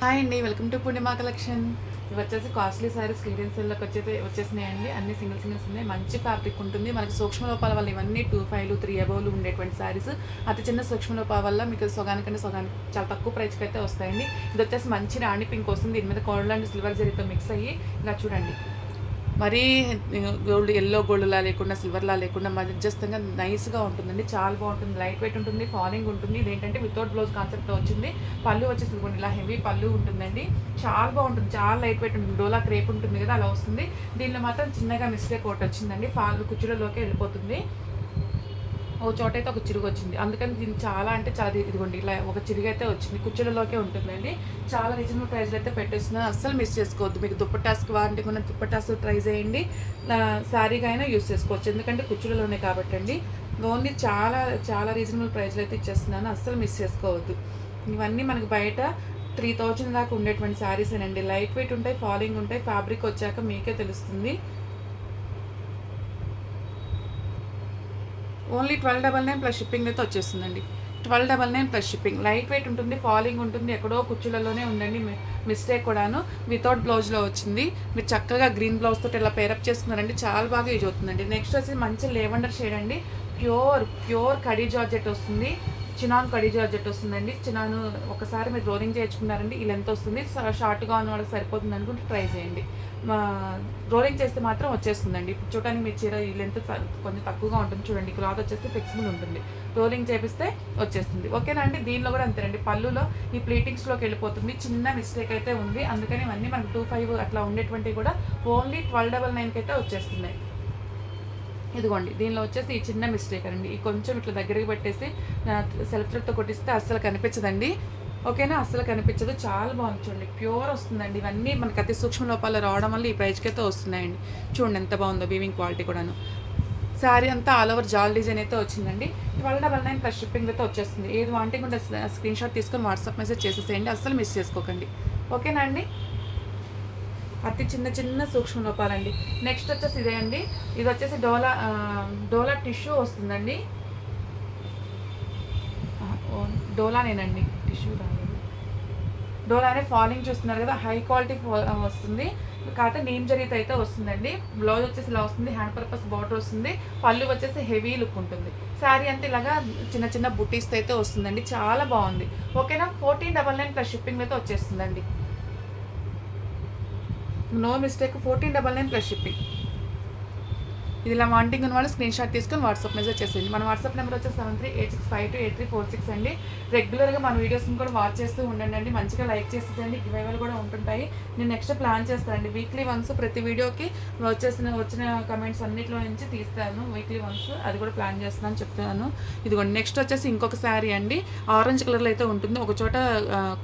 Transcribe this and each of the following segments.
Hi అండి welcome to Purnima collection ఇవి వచ్చేసి కాస్ట్లీ సారీస్ క్లియరెన్స్ సెల్లోకి వచ్చేసి వచ్చేసినాయండి. అన్ని సింగిల్ సింగిల్స్ ఉన్నాయి. మంచి ఫ్యాబ్రిక్ ఉంటుంది. మనకి సూక్ష్మ లోపాల వల్ల ఇవన్నీ టూ ఫైవ్లు త్రీ అబౌవ్లు ఉండేటువంటి సారీస్ అతి చిన్న సూక్ష్మ లోపాల వల్ల మీకు సొగానికంటే సొగానికి చాలా తక్కువ ప్రైస్కి అయితే వస్తాయండి. ఇది వచ్చేసి మంచి రాణి పింక్ వస్తుంది. దీని మీద గోల్డ్ అండ్ సిల్వర్ జరీతో మిక్స్ అయ్యి. ఇలా చూడండి. మరీ గోల్డ్ ఎల్లో గోల్డ్లా లేకుండా సిల్వర్లా లేకుండా మధ్యస్థంగా నైస్గా ఉంటుందండి. చాలా బాగుంటుంది. లైట్ వెయిట్ ఉంటుంది ఫాలింగ్ ఉంటుంది. ఇదేంటంటే వితౌట్ బ్లౌజ్ కాన్సెప్ట్ వచ్చింది. పళ్ళు వచ్చేసి కొన్ని ఇలా హెవీ పళ్ళు ఉంటుందండి. చాలా బాగుంటుంది. చాలా లైట్ వెయిట్ ఉంటుంది. డోలా క్రేప్ ఉంటుంది కదా అలా వస్తుంది. దీనిలో మాత్రం చిన్నగా మిస్టేక్ ఒకటి వచ్చిందండి. ఫాల్ కుచ్చులలోకి వెళ్ళిపోతుంది. ఓ చోట అయితే ఒక చిరుగు వచ్చింది అందుకని దీన్ని చాలా అంటే చాలా ఇదిగోండి ఇలా ఒక చిరుగు అయితే వచ్చింది. కుచ్చులలోకే ఉంటుందండి. చాలా రీజనబుల్ ప్రైస్లో అయితే పెట్టేస్తున్నాను అస్సలు మిస్ చేసుకోవద్దు. మీకు దుప్పటాస్కి వారంటీ ఉన్న దుప్పటాస్ ట్రై చేయండి. శారీగా అయినా యూస్ చేసుకోవచ్చు. ఎందుకంటే కుచ్చులలోనే కాబట్టి అండి ఓన్లీ చాలా చాలా రీజనబుల్ ప్రైస్లో అయితే ఇచ్చేస్తున్నాను. అస్సలు మిస్ చేసుకోవద్దు. ఇవన్నీ మనకు బయట త్రీ థౌజండ్ దాకా ఉండేటువంటి శారీస్ అండి లైట్ వెయిట్ ఉంటాయి ఫాలింగ్ ఉంటాయి ఫ్యాబ్రిక్ వచ్చాక మీకే తెలుస్తుంది. Only twelve double nine plus shipping అయితే వచ్చేస్తుందండి. Twelve double nine plus shipping. Light weight ఉంటుంది ఫాలింగ్ ఉంటుంది ఎక్కడో కుర్చీలలోనే ఉందండి. మిస్టేక్ కూడాను. వితౌట్ బ్లౌజ్లో వచ్చింది. మీరు చక్కగా గ్రీన్ బ్లౌజ్ తోటి ఇలా పేరప్ చేసుకున్నారండి. చాలా బాగా యూజ్ అవుతుందండి. నెక్స్ట్ వచ్చి మంచి లేవండర్ షేడ్ అండి. ప్యూర్ ప్యూర్ కడీ జార్జెట్ వస్తుంది. చినాన్ కడీ జార్జెట్ వస్తుందండి. చినాను ఒకసారి మీరు రోలింగ్ చేయించుకున్నారండి ఈ లెంత్ వస్తుంది. షార్ట్గా ఉన్న వాళ్ళకి సరిపోతుంది అనుకుంటే ట్రై చేయండి. మా రోలింగ్ చేస్తే మాత్రం వచ్చేస్తుందండి. ఇప్పుడు చూడటానికి మీ చీర ఈ లెంత్ కొంచెం తక్కువగా ఉంటుంది చూడండి. క్లాత్ వచ్చేస్తే ఫ్లెక్సిబుల్ ఉంటుంది. రోలింగ్ చేపిస్తే వచ్చేస్తుంది. ఓకేనా అండి? దీనిలో కూడా అంతేనండి. పళ్ళులో ఈ ప్లీటింగ్స్లోకి వెళ్ళిపోతుంది. చిన్న మిస్టేక్ అయితే ఉంది. అందుకని ఇవన్నీ మనకు టూ ఫైవ్ అట్లా ఉండేటువంటివి కూడా ఓన్లీ ట్వెల్వ్ డబల్ నైన్కి అయితే వచ్చేస్తున్నాయి. ఇదిగోండి దీనిలో వచ్చేసి ఈ చిన్న మిస్టేక్ అండి. ఈ కొంచెం ఇట్లా దగ్గరికి పెట్టేసి సెల్ఫ్ కొట్టిస్తే అస్సలు కనిపించదండి. ఓకేనా? అస్సలు కనిపించదు. చాలా బాగుంది చూడండి. ప్యూర్ వస్తుందండి. ఇవన్నీ మనకి అతి సూక్ష్మ లోపాలు రావడం వల్ల ఈ ప్రైస్కి అయితే వస్తున్నాయండి. చూడండి ఎంత బాగుందో బీవింగ్ క్వాలిటీ కూడాను. శారీ అంతా ఆల్ ఓవర్ జాల్ డిజైన్ అయితే వచ్చిందండి. Twelve double nine plus shipping అయితే వచ్చేస్తుంది. ఏది వాంటింగ్ ఉంటే స్క్రీన్ షాట్ తీసుకొని వాట్సాప్ మెసేజ్ చేసేసేయండి. అస్సలు మిస్ చేసుకోకండి. ఓకేనా అండి? అతి చిన్న చిన్న సూక్ష్మ లోపాలండి. నెక్స్ట్ వచ్చేసి ఇదే అండి. ఇది వచ్చేసి డోలా డోలా టిష్యూ వస్తుందండి. డోలానేనండి. టిష్యూ రాలేదు. డోలానే ఫాలింగ్ చూస్తున్నారు కదా హై క్వాలిటీ వస్తుంది. కాకపోతే నేమ్ జరిగితే అయితే వస్తుందండి. బ్లౌజ్ వచ్చేసి ఇలా వస్తుంది హ్యాండ్ పర్పస్ బార్డర్ వస్తుంది. పళ్ళు వచ్చేసి హెవీ లుక్ ఉంటుంది. శారీ అంతా ఇలాగా చిన్న చిన్న బుటీస్తో అయితే వస్తుందండి. చాలా బాగుంది. ఓకేనా? Fourteen double nine plus shipping అయితే వచ్చేస్తుందండి. No mistake fourteen double nine plus shipping. ఇది ఇలా వాంటింగ్ ఉన్న వాళ్ళు స్క్రీన్ షాట్ తీసుకొని వాట్సాప్ మెసేజ్ చేసేయండి. మన వాట్సాప్ నెంబర్ వచ్చేసి seven three eight six five two eight three four six అండి. రెగ్యులర్గా మన వీడియోస్ని కూడా వాచ్ చేస్తూ ఉండండి అండి. మంచిగా లైక్ చేసేసేయండి. గివేవల్ కూడా ఉంటుంటాయి. నేను నెక్స్ట్ ప్లాన్ చేస్తానండి వీక్లీ వన్స్ ప్రతి వీడియోకి వచ్చేసిన వచ్చిన కమెంట్స్ అన్నిటిలో నుంచి తీస్తాను. వీక్లీ వన్స్ అది కూడా ప్లాన్ చేస్తున్నాను చెప్తాను ఇదిగోండి నెక్స్ట్ వచ్చేసి ఇంకొక శారీ అండి. ఆరెంజ్ కలర్లో అయితే ఉంటుంది. ఒక చోట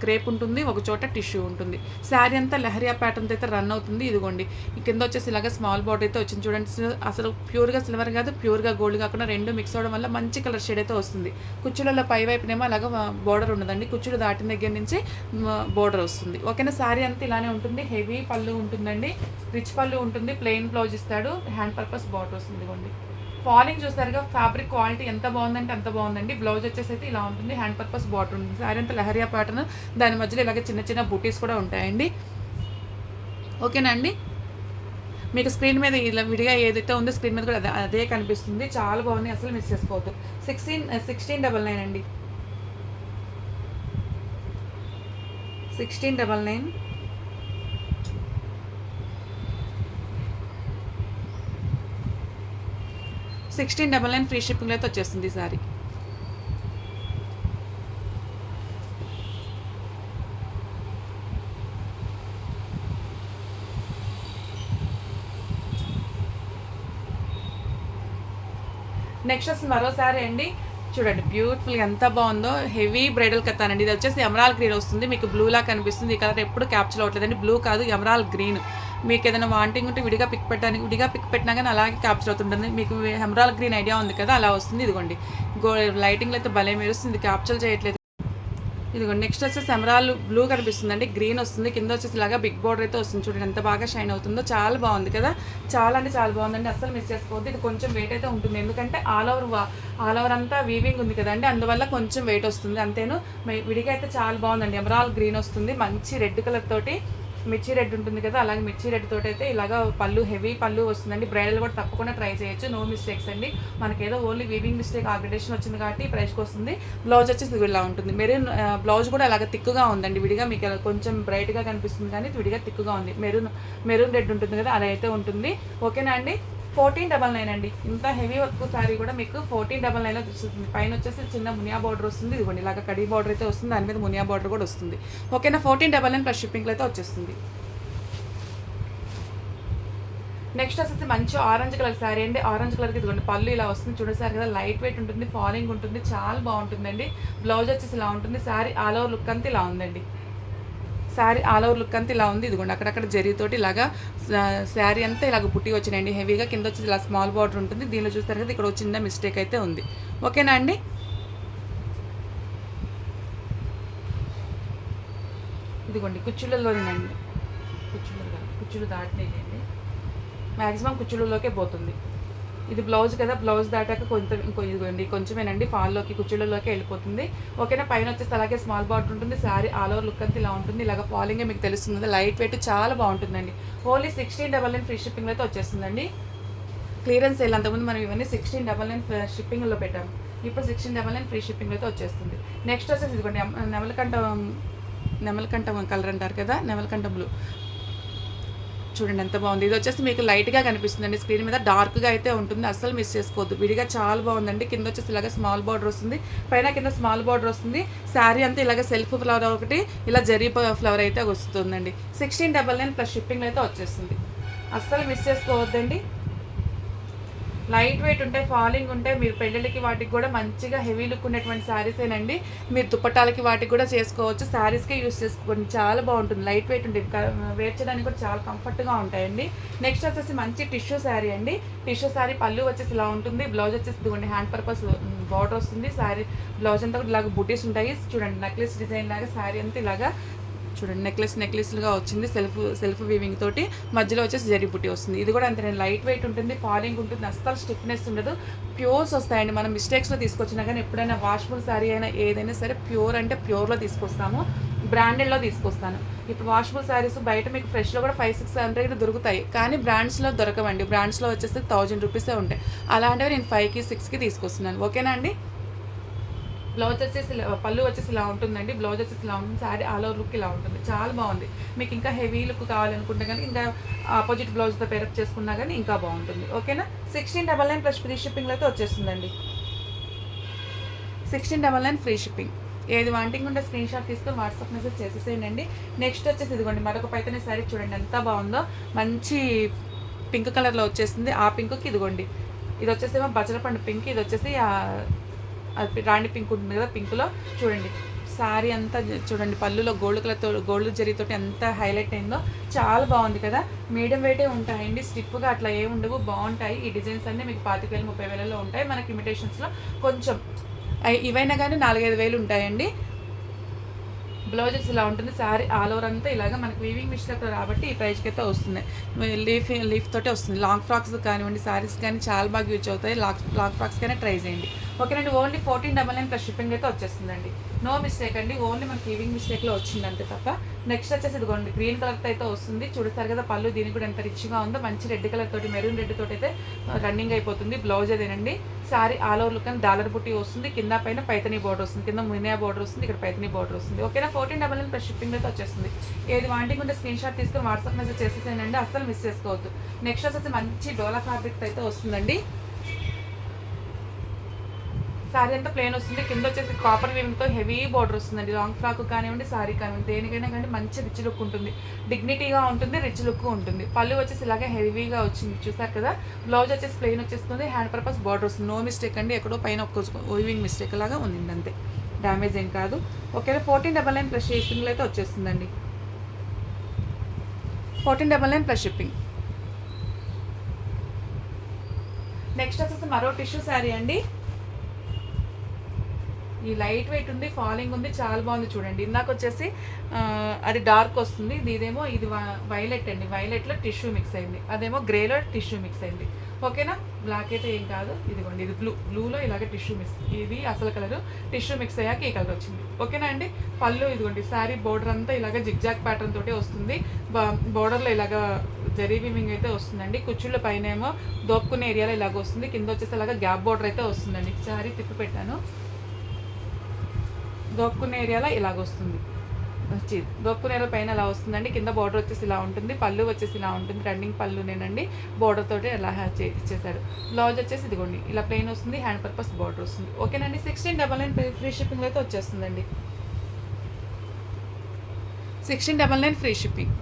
క్రేప్ ఉంటుంది. ఒక చోట టిష్యూ ఉంటుంది. శారీ అంతా లహరియా ప్యాటర్న్ అయితే రన్ అవుతుంది. ఇదిగోండి కింద వచ్చేసి ఇలాగ స్మాల్ బార్డర్ అయితే వచ్చింది చూడండి. అసలు ప్యూర్గా సిల్వర్ కాదు ప్యూర్గా గోల్డ్ కాకుండా రెండు మిక్స్ అవడం వల్ల మంచి కలర్ షేడ్ అయితే వస్తుంది. కుచ్చులలో పై వైపునేమో అలాగ బోర్డర్ ఉండదండి కుచ్చులు దాటిన దగ్గర నుంచి బోర్డర్ వస్తుంది. ఓకేనా శారీ అంతా ఇలానే ఉంటుంది. హెవీ పళ్ళు ఉంటుందండి. రిచ్ పళ్ళు ఉంటుంది. ప్లెయిన్ బ్లౌజ్ ఇస్తాడు. హ్యాండ్ పర్పస్ బార్డర్ వస్తుంది ఇవ్వండి ఫాలింగ్ చూస్తారుగా ఫ్యాబ్రిక్ క్వాలిటీ ఎంత బాగుందంటే అంత బాగుందండి. బ్లౌజ్ వచ్చేసి అయితే ఇలా ఉంటుంది. హ్యాండ్ పర్పస్ బాటర్ ఉంటుంది. సారీ అంతా లహరియా ప్యాటర్న్ దాని మధ్యలో ఇలాగ చిన్న చిన్న బూటీస్ కూడా ఉంటాయండి. ఓకేనా అండి? మీకు స్క్రీన్ మీద ఇలా విడిగా ఏదైతే ఉందో స్క్రీన్ మీద కూడా అదే అదే కనిపిస్తుంది. చాలా బాగుంది అసలు మిస్ చేసుకోవద్దు. సిక్స్టీన్ సిక్స్టీన్ డబల్ నైన్ అండి. Sixteen double nine. Sixteen double nine free షిప్పింగ్లో అయితే వచ్చేస్తుంది సారీ. నెక్స్ట్ వస్తుంది మరోసారి అండి. చూడండి బ్యూటిఫుల్ ఎంత బాగుందో. హెవీ బ్రైడల్ కత్తానండి ఇది వచ్చేసి ఎమరాల్ గ్రీన్ వస్తుంది. మీకు బ్లూలా కనిపిస్తుంది. ఈ కలర్ ఎప్పుడు క్యాప్చర్ అవ్వట్లేదండి. బ్లూ కాదు ఎమరాల్ గ్రీన్ మీకు ఏదైనా వాంటింగ్ ఉంటే విడిగా పిక్ పెట్టడానికి విడిగా పిక్ పెట్టినా కానీ అలాగే క్యాప్చర్ అవుతుంటుంది. మీకు ఎమరాల్ గ్రీన్ ఐడియా ఉంది కదా అలా వస్తుంది. ఇదిగోండి. గో లైటింగ్లో అయితే భలే మెరుస్తుంది. క్యాప్చర్ చేయట్లేదు. ఇదిగో నెక్స్ట్ వచ్చేసి ఎమరాల్ బ్లూ కనిపిస్తుందండి. గ్రీన్ వస్తుంది. కింద వచ్చేసి ఇలాగా బిగ్ బోర్డర్ అయితే వస్తుంది చూడండి. ఎంత బాగా షైన్ అవుతుందో చాలా బాగుంది కదా. చాలా అంటే చాలా బాగుందండి. అస్సలు మిస్ చేసుకోవద్దు. ఇది కొంచెం వెయిట్ అయితే ఉంటుంది. ఎందుకంటే ఆల్ ఓవర్ ఆల్ ఓవర్ అంతా వీవింగ్ ఉంది కదండి. అందువల్ల కొంచెం వెయిట్ వస్తుంది. అంతేను. విడిగా అయితే చాలా బాగుందండి. ఎమరాల్ గ్రీన్ వస్తుంది. మంచి రెడ్ కలర్ తోటి మిర్చి రెడ్ ఉంటుంది కదా అలాగే మిర్చి రెడ్ తోటి అయితే పళ్ళు హెవీ పళ్ళు వస్తుందండి. బ్రైడల్ కూడా తప్పకుండా ట్రై చేయొచ్చు. నో మిస్టేక్స్ అండి. మనకేదో ఓన్లీ వీవింగ్ మిస్టేక్ ఆగ్రేడేషన్ వచ్చింది కాబట్టి ప్రైస్కి వస్తుంది. బ్లౌజ్ వచ్చేసి ఇలా ఉంటుంది. మెరూన్ బ్లౌజ్ కూడా అలాగ తిక్కుగా ఉందండి. విడిగా మీకు కొంచెం బ్రైట్గా కనిపిస్తుంది కానీ విడిగా తిక్కుగా ఉంది. మెరూన్ మెరూన్ రెడ్ ఉంటుంది కదా అలా అయితే ఉంటుంది. ఓకేనా అండి? ఫోర్టీన్ డబల్ నైన్ అండి. ఇంత హెవీ వర్క్ సారీ కూడా మీకు ఫోర్టీన్ డబల్ నైన్లో వస్తుంది పైన వచ్చేసి చిన్న మునియా బార్డర్ వస్తుంది. ఇదిగోండి ఇలాగ కడీ బార్డర్ అయితే వస్తుంది. దాని మీద మునియా బార్డర్ కూడా వస్తుంది. ఓకేనా? ఫోర్టీన్ డబల్ నైన్ ప్లస్ షిప్పింగ్లో అయితే వచ్చేస్తుంది. నెక్స్ట్ వచ్చేసి మంచి ఆరెంజ్ కలర్ శారీ అండి. ఆరెంజ్ కలర్కి ఇదిగోండి పళ్ళు ఇలా వస్తుంది. చూడసారి కదా లైట్ వెయిట్ ఉంటుంది ఫాలింగ్ ఉంటుంది చాలా బాగుంటుందండి. బ్లౌజ్ వచ్చేసి ఇలా ఉంటుంది శారీ ఆల్ ఓవర్ లుక్ అంతా ఇలా ఉందండి. శారీ ఆల్ ఓవర్ లుక్ అంతా ఇలా ఉంది. ఇదిగోండి అక్కడక్కడ జరితోటి ఇలాగా శారీ అంతా ఇలాగ పుట్టి వచ్చినాయండి. హెవీగా కింద వచ్చి ఇలా స్మాల్ బార్డర్ ఉంటుంది. దీనిలో చూస్తారు కదా ఇక్కడ ఒక చిన్న మిస్టేక్ అయితే ఉంది. ఓకేనా అండి? ఇదిగోండి కుచ్చులలోనేనండి కుచ్చులు కుచ్చులు కుచ్చుళ్ళు దాటినాయండి మ్యాక్సిమం కుచ్చుళ్ళలోకే పోతుంది. ఇది బ్లౌజ్ కదా బ్లౌజ్ దాటాక కొంత ఇంకో ఇదిగోండి కొంచెమేనండి ఫాల్లోకి కుచ్చుళ్ళలోకి వెళ్ళిపోతుంది. ఓకేనా? పైన వచ్చేసి అలాగే స్మాల్ బార్డర్ ఉంటుంది శారీ ఆల్ ఓవర్ లుక్ అంతా ఇలా ఉంటుంది. ఇలాగ ఫాలింగే మీకు తెలుస్తుంది. లైట్ వెయిట్ చాలా బాగుంటుందండి. Only sixteen double nine free shipping అయితే వచ్చేస్తుందండి. క్లియరెన్స్ సేల్ అంతకుముందు మనం ఇవన్నీ సిక్స్టీన్ డబల్ నైన్ షిప్పింగ్లో పెట్టాము. ఇప్పుడు sixteen double nine free shipping అయితే వచ్చేస్తుంది. నెక్స్ట్ వచ్చేసి ఇదిగోండి నెమలకంఠం నెమలకంఠ నెమలకంఠ కలర్ అంటారు కదా నెమలకంఠ బ్లూ చూడండి ఎంత బాగుంది. ఇది వచ్చేసి మీకు లైట్గా కనిపిస్తుందండి. స్క్రీన్ మీద డార్క్గా అయితే ఉంటుంది. అస్సలు మిస్ చేసుకోవద్దు. విడిగా చాలా బాగుందండి. కింద వచ్చేసి ఇలాగ స్మాల్ బార్డర్ వస్తుంది. పైన కింద స్మాల్ బార్డర్ వస్తుంది. శారీ అంతా ఇలాగ సెల్ఫ్ ఫ్లవర్ ఒకటి ఇలా జరీ ఫ్లవర్ అయితే వస్తుందండి. Sixteen double nine plus shipping అయితే వచ్చేస్తుంది. అస్సలు మిస్ చేసుకోవద్దండి. లైట్ వెయిట్ ఉంటే ఫాలింగ్ ఉంటే మీరు పెళ్ళిళ్ళకి వాటికి కూడా మంచిగా హెవీ లుక్ ఉన్నటువంటి శారీసేనండి మీరు దుప్పటాలకి వాటికి కూడా చేసుకోవచ్చు. శారీస్కే యూస్ చేసుకోండి. చాలా బాగుంటుంది. లైట్ వెయిట్ ఉంటుంది వేర్ చేయడానికి కూడా చాలా కంఫర్ట్గా ఉంటాయండి. నెక్స్ట్ వచ్చేసి మంచి టిష్యూ శారీ అండి. టిష్యూ శారీ పళ్ళు వచ్చేసి ఇలా ఉంటుంది. బ్లౌజ్ వచ్చేసి ఇదిగోండి హ్యాండ్ పర్పస్ బార్డర్ వస్తుంది. శారీ బ్లౌజ్ అంతా కూడా ఇలాగ బుటీస్ ఉంటాయి. చూడండి నెక్లెస్ డిజైన్ లాగా శారీ అంతా ఇలాగా చూడండి నెక్లెస్ నెక్లెస్లుగా వచ్చింది సెల్ఫ్ సెల్ఫ్ వీవింగ్ తోటి. మధ్యలో వచ్చేసి జరీ బుట్టి వస్తుంది. ఇది కూడా అంతే లైట్ వెయిట్ ఉంటుంది ఫాలింగ్ ఉంటుంది అస్సలు స్టిఫ్నెస్ ఉండదు. ప్యూర్స్ వస్తాయండి. మనం మిస్టేక్స్లో తీసుకొచ్చినా కానీ ఎప్పుడైనా వాష్ఫుల్ శారీ అయినా ఏదైనా సరే ప్యూర్ అంటే ప్యూర్లో తీసుకొస్తాము. బ్రాండెడ్లో తీసుకొస్తాను. ఇప్పుడు వాషబుల్ శారీస్ బయట మీకు ఫ్రెష్లో కూడా ఫైవ్ సిక్స్ హండ్రెడ్ దొరుకుతాయి. కానీ బ్రాండ్స్లో దొరకవండి. బ్రాండ్స్లో వచ్చేసి థౌజండ్ రూపీసే ఉంటాయి. అలాంటివి నేను ఫైవ్కి సిక్స్కి తీసుకొస్తున్నాను. ఓకేనా అండి? బ్లౌజ్ వచ్చేసి ఇలా- పళ్ళు వచ్చేసి ఇలా ఉంటుందండి. బ్లౌజ్ వచ్చేసి ఇలా ఉంటుంది. శారీ ఆల్ ఓవర్ లుక్ ఇలా ఉంటుంది. చాలా బాగుంది. మీకు ఇంకా హెవీ లుక్ కావాలనుకుంటే కానీ ఇంకా ఆపోజిట్ బ్లౌజ్తో పేరప్ చేసుకున్నా కానీ ఇంకా బాగుంటుంది. ఓకేనా sixteen double nine plus free షిప్పింగ్లో అయితే వచ్చేస్తుందండి. Sixteen double nine free shipping ఏది వాంటింగ్ ఉంటే స్క్రీన్ షాట్ తీసుకొని వాట్సాప్ మెసేజ్ చేసేసేయండి. నెక్స్ట్ వచ్చేసి ఇదిగోండి మరొక పైతనే శారీ చూడండి ఎంత బాగుందో. మంచి పింక్ కలర్లో వచ్చేసింది ఆ పింక్కి ఇదిగోండి. ఇది వచ్చేసేమో బజరపండు పింక్ ఇది వచ్చేసి అది రాణి పింక్ ఉంటుంది కదా పింక్లో. చూడండి. శారీ అంతా చూడండి పళ్ళులో గోల్డ్ కలర్తో గోల్డ్ జరీతోటి ఎంత హైలైట్ అయిందో. చాలా బాగుంది కదా. మీడియం వెయిటే ఉంటాయండి. స్టిప్గా అట్లా ఏమి ఉండవు. బాగుంటాయి. ఈ డిజైన్స్ అన్నీ మీకు పాతిక వేలు ముప్పై వేలలో ఉంటాయి. మనకి ఇమిటేషన్స్లో కొంచెం ఇవైనా కానీ నాలుగైదు వేలు ఉంటాయండి. బ్లౌజెస్ ఇలా ఉంటుంది. శారీ ఆల్ ఓవర్ అంతా ఇలాగా మనకి వీవింగ్ మిషన్ కాబట్టి ఈ ప్రైస్కి అయితే వస్తుంది. లీఫ్ లీఫ్ తోటే వస్తుంది. లాంగ్ ఫ్రాక్స్ కానివ్వండి శారీస్ కానీ చాలా బాగా యూజ్ అవుతాయి. లాంగ్ లాంగ్ ఫ్రాక్స్ కానీ ట్రై చేయండి. ఓకేనండి only fourteen double nine plus shipping అయితే వచ్చేస్తుందండి. నో మిస్టేక్ అండి ఓన్లీ మనకి వీవింగ్ మిస్టేక్లో వచ్చింది అంతే తప్ప. నెక్స్ట్ వచ్చేసి ఇదిగోండి గ్రీన్ కలర్తో అయితే వస్తుంది. చూడతారు కదా పళ్ళు దీనికి కూడా ఎంత రిచ్గా ఉందో. మంచి రెడ్ కలర్ తోటి మెరూన్ రెడ్ తోటి అయితే రన్నింగ్ అయిపోతుంది. బ్లౌజ్ అదేనండి. సారీ ఆల్ ఓవర్ లుక్ అని డాలర్ బుట్టి వస్తుంది. కింద పైన పైతని బోర్డర్ వస్తుంది. కింద మునియా బోర్డర్ వస్తుంది. ఇక్కడ పైతని బోర్డర్ వస్తుంది. ఓకేనా fourteen double nine plus shipping అయితే వచ్చేస్తుంది. ఏది వాంటింగ్ ఉంటే స్క్రీన్ షాట్ తీసుకుని వాట్సాప్ మెసేజ్ చేసేసేయండి. అస్సలు మిస్ చేసుకోవద్దు. నెక్స్ట్ వచ్చేసి మంచి డోలా ఫ్యాబ్రిక్ అయితే వస్తుందండి. శారీ అంతా ప్లేన్ వస్తుంది. కింద వచ్చేసి కాపర్తో హెవీ బార్డర్ వస్తుందండి. లాంగ్ ఫ్రాక్ కానివ్వండి శారీ కానివ్వండి దేనికైనా కానీ మంచి రిచ్ లుక్ ఉంటుంది. డిగ్నిటీగా ఉంటుంది రిచ్ లుక్ ఉంటుంది. పళ్ళు వచ్చేసి ఇలాగే హెవీగా వచ్చింది. చూసారు కదా? బ్లౌజ్ వచ్చేసి ప్లెయిన్ వచ్చేస్తుంది. హ్యాండ్ పర్పస్ బార్డర్ వస్తుంది. నో మిస్టేక్ అండి. ఎక్కడో పైన ఒక్క ఓవింగ్ మిస్టేక్ లాగా ఉంది అంతే. డ్యామేజ్ ఏం కాదు. ఒకవేళ ఫోర్టీన్ డబల్ నైన్ ప్లస్ షిప్పింగ్లో అయితే వచ్చేస్తుందండి. Fourteen double nine plus shipping next వచ్చేసి మరో టిష్యూ శారీ అండి. ఈ లైట్ వెయిట్ ఉంది ఫాలింగ్ ఉంది చాలా బాగుంది చూడండి. ఇందాక వచ్చేసి అది డార్క్ వస్తుంది ఇదేమో ఇది వైలెట్ అండి. వైలెట్లో టిష్యూ మిక్స్ అయింది. అదేమో గ్రేలో టిష్యూ మిక్స్ అయింది. ఓకేనా? బ్లాక్ అయితే ఏం కాదు. ఇదిగోండి ఇది బ్లూ బ్లూలో ఇలాగ టిష్యూ మిక్స్ ఇది అసలు కలర్ టిష్యూ మిక్స్ అయ్యాక ఈ కలర్ వచ్చింది. ఓకేనా అండి? పళ్ళు ఇదిగోండి శారీ బోర్డర్ అంతా ఇలాగ జిగ్జాగ్ ప్యాటర్న్ తోటే వస్తుంది. బోర్డర్లో ఇలాగ జరీ బీమింగ్ అయితే వస్తుందండి. కుచ్చుళ్ళ పైన ఏమో దోపుకునే ఏరియాలో ఇలాగ వస్తుంది. కింద వచ్చేసి ఇలాగ గ్యాప్ బోర్డర్ అయితే వస్తుందండి. శారీ తిప్పి పెట్టాను. దొక్కున్న ఏరియాలో ఇలాగ వస్తుంది. వచ్చి దోపుకునే ఏరియా పైన ఇలా వస్తుందండి. కింద బార్డర్ వచ్చేసి ఇలా ఉంటుంది. పళ్ళు వచ్చేసి ఇలా ఉంటుంది. రన్నింగ్ పళ్ళునేనండి. బార్డర్ తోటి ఇలా హ్యా- చే- ఇచ్చేసాడు బ్లౌజ్ వచ్చేసి ఇదిగోండి. ఇలా ప్లెయిన్ వస్తుంది. హ్యాండ్ పర్పస్ బార్డర్ వస్తుంది. ఓకేనండి. Sixteen double nine free shipping అయితే వచ్చేస్తుందండి. Sixteen double nine free shipping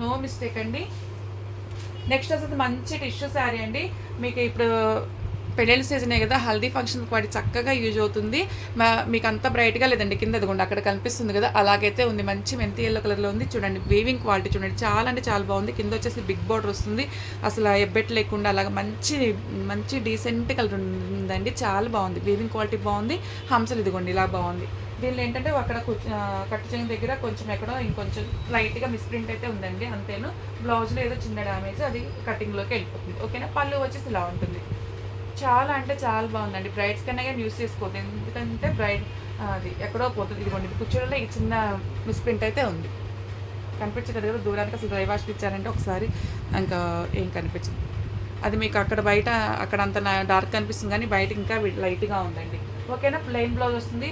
no mistake అండి. నెక్స్ట్ వచ్చేసి మంచి టిష్యూ శారీ అండి. మీకు ఇప్పుడు పెళ్ళిళ్ళ సీజనే కదా హల్దీ ఫంక్షన్ వాటి చక్కగా యూజ్ అవుతుంది. మా మీకు అంత బ్రైట్గా లేదండి కింద ఎదుగుండి అక్కడ కనిపిస్తుంది కదా అలాగైతే ఉంది మంచి మెంతి ఎల్లో కలర్లో ఉంది. చూడండి వీవింగ్ క్వాలిటీ చూడండి చాలా అంటే చాలా బాగుంది. కింద వచ్చేసి బిగ్ బోర్డర్ వస్తుంది. అసలు ఎబ్బెట్ లేకుండా అలాగ మంచి మంచి డీసెంట్ కలర్ ఉందండి చాలా బాగుంది. వీవింగ్ క్వాలిటీ బాగుంది. హంసలు ఇదిగోండి ఇలా బాగుంది. దీనిలో ఏంటంటే అక్కడ కట్ ఆ, కట్టు చెంగు దగ్గర కొంచెం ఎక్కడో ఇంకొంచెం లైట్గా మిస్ప్రింట్ అయితే ఉందండి అంతేను. బ్లౌజ్లో ఏదో చిన్న డ్యామేజ్ అది కటింగ్లోకి వెళ్ళిపోతుంది. ఓకేనా? పళ్ళు వచ్చేసి ఇలా ఉంటుంది. చాలా అంటే చాలా బాగుందండి. బ్రైడ్స్ కన్నా కానీ యూస్ చేసుకోవద్దు. ఎందుకంటే బ్రైడ్ అది ఎక్కడో పోతుంది. ఇదిగోండి ఇది ఈ చిన్న మిస్ప్రింట్ అయితే ఉంది. కనిపించలేదు కదా దూరానికి అసలు డ్రై వాష్ ఇచ్చారంటే ఒకసారి ఇంకా ఏం కనిపించింది. అది మీకు అక్కడ బయట అక్కడ అంత డార్క్ కనిపిస్తుంది కానీ బయట ఇంకా లైట్గా ఉందండి. ఓకేనా? ప్లెయిన్ బ్లౌజ్ వస్తుంది.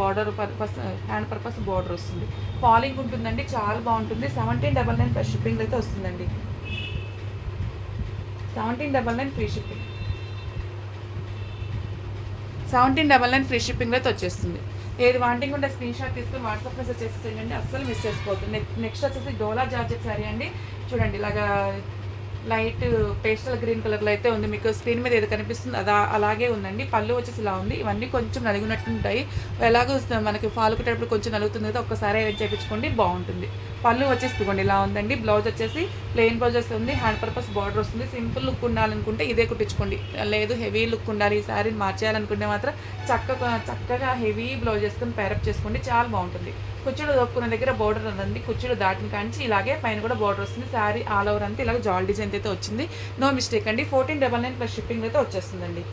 Border purpose hand purpose border వస్తుంది. ఫాలింగ్ ఉంటుందండి. చాలా బాగుంటుంది. Seventeen double nine free shipping అయితే వస్తుందండి. Seventeen double nine free shipping seventeen double nine free shipping అయితే వచ్చేస్తుంది. ఏది వాంటింగ్ ఉంటే స్క్రీన్ షాట్ తీసుకుని వాట్సాప్ మెసేజ్ చేసేసేయండి అస్సలు మిస్ చేసుకోవద్దు. నెక్స్ట్ వచ్చేసి డోలా జార్జెట్ శారీ అండి. చూడండి ఇలాగా లైట్ పేస్టల్ గ్రీన్ కలర్లో అయితే ఉంది. మీకు స్క్రీన్ మీద ఏది కనిపిస్తుంది అదా అలాగే ఉందండి. పళ్ళు వచ్చేసి ఇలా ఉంది. ఇవన్నీ కొంచెం నలిగినట్టు ఉంటాయి. ఎలాగో మనకి ఫాల్ కొంచెం నలుగుతుంది కదా ఒక్కసారి చేయించుకోండి బాగుంటుంది. పళ్ళు వచ్చేసి ఇదిగోండి ఇలా ఉందండి. బ్లౌజ్ వచ్చేసి ప్లెయిన్ బ్లౌజ్ వస్తుంది హ్యాండ్ పర్పస్ బార్డర్ వస్తుంది. సింపుల్ లుక్ ఉండాలనుకుంటే ఇదే కుట్టించుకోండి. లేదు హెవీ లుక్ ఉండాలి. ఈ శారీని మార్చేయాలనుకుంటే మాత్రం చక్కగా చక్కగా హెవీ బ్లౌజ్ వేసుకుని పేరప్ చేసుకోండి. చాలా బాగుంటుంది. కుచ్చుడు దొక్కున్న దగ్గర బార్డర్ ఉందండి కుచ్చుడు దాటిన కాంచి ఇలాగే పైన కూడా బార్డర్ వస్తుంది. శారీ ఆల్ ఓవర్ అంతా ఇలాగ జాల్ డిజైన్ అయితే వచ్చింది. నో మిస్టేక్ అండి. Fourteen double nine plus shipping అయితే వచ్చేస్తుందండి.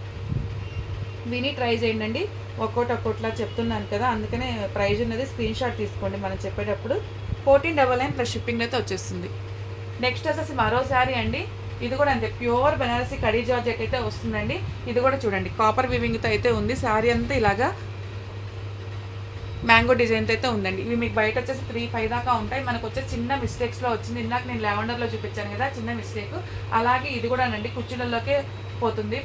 విని ట్రై చేయండి ఒక్కోటి ఒక్కోట్లా చెప్తున్నాను కదా అందుకనే ప్రైజ్ ఉన్నది స్క్రీన్ షాట్ తీసుకోండి మనం చెప్పేటప్పుడు. Fourteen double nine plus shipping అయితే వచ్చేస్తుంది. నెక్స్ట్ వచ్చేసి మరో శారీ అండి. ఇది కూడా అంతే ప్యూర్ బెనారసీ కడీ జార్జెట్ అయితే వస్తుందండి. ఇది కూడా చూడండి కాపర్ వివింగ్తో అయితే ఉంది. శారీ అంతా ఇలాగా మ్యాంగో డిజైన్తో అయితే ఉందండి. ఇవి మీకు బయట వచ్చేసి త్రీ ఫైవ్ దాకా ఉంటాయి. మనకు వచ్చే చిన్న మిస్టేక్స్లో వచ్చింది. ఇందాక నేను లెవెండర్లో చూపించాను కదా చిన్న మిస్టేక్ అలాగే ఇది కూడా అండి కుర్చీలలోకే పోతుంది.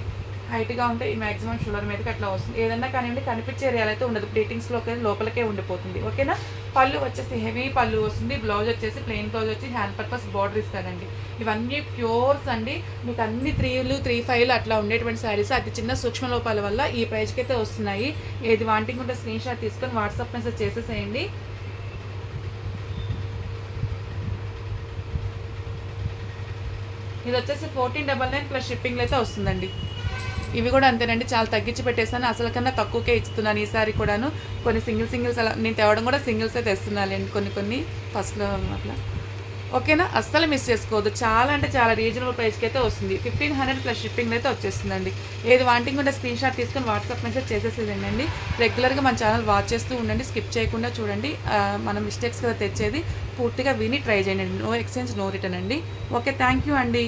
హైట్గా ఉంటే ఈ మ్యాక్సిమం షుగర్ మీదకి అట్లా వస్తుంది. ఏదన్నా కానివ్వండి కనిపించే ఏరియాలో అయితే ఉండదు. ప్లేటింగ్స్లోకి లోపలికే ఉండిపోతుంది. ఓకేనా పళ్ళు వచ్చేసి హెవీ పళ్ళు వస్తుంది బ్లౌజ్ వచ్చేసి ప్లెయిన్ బ్లౌజ్ వచ్చి హ్యాండ్ పర్పస్ బార్డర్ ఇస్తారండి. ఇవన్నీ ప్యూర్స్ అండి. మీకు అన్ని త్రీలు త్రీ ఫైవ్లు అట్లా ఉండేటువంటి శారీస్ అతి చిన్న సూక్ష్మ లోపాల వల్ల ఈ ప్రైస్కి అయితే వస్తున్నాయి. ఏది వాంటింగ్ ఉంటే స్క్రీన్ షాట్ తీసుకొని వాట్సాప్ మెసేజ్ చేసేసేయండి. ఇది వచ్చేసి ఫోర్టీన్ డబల్ నైన్ ప్లస్ షిప్పింగ్లో అయితే వస్తుందండి. ఇవి కూడా అంతేనండి. చాలా తగ్గించి పెట్టేస్తాను అసలు కన్నా తక్కువకే ఇస్తున్నాను ఈసారి కూడాను. కొన్ని సింగిల్ సింగిల్స్ అలా నేను తేవడం కూడా సింగిల్స్ అయితే తెస్తున్నాను కొన్ని కొన్ని ఫస్ట్లో అట్లా. ఓకేనా? అస్సలు మిస్ చేసుకోవద్దు. చాలా అంటే చాలా రీజనబుల్ ప్రైస్కి అయితే వస్తుంది. ఫిఫ్టీన్ హండ్రెడ్ ప్లస్ షిప్పింగ్ అయితే వచ్చేస్తుందండి. ఏది వాంటింగ్ ఉంటే స్క్రీన్ షాట్ తీసుకొని వాట్సాప్ మెసేజ్ చేసేసేదండి రెగ్యులర్గా మన ఛానల్ వాచ్ చేస్తూ ఉండండి. స్కిప్ చేయకుండా చూడండి. మనం మన మిస్టేక్స్ కదా తెచ్చేది. పూర్తిగా విని ట్రై చేయండి. నో ఎక్స్చేంజ్ నో రిటర్న్ అండి. ఓకే థ్యాంక్ యూ అండి.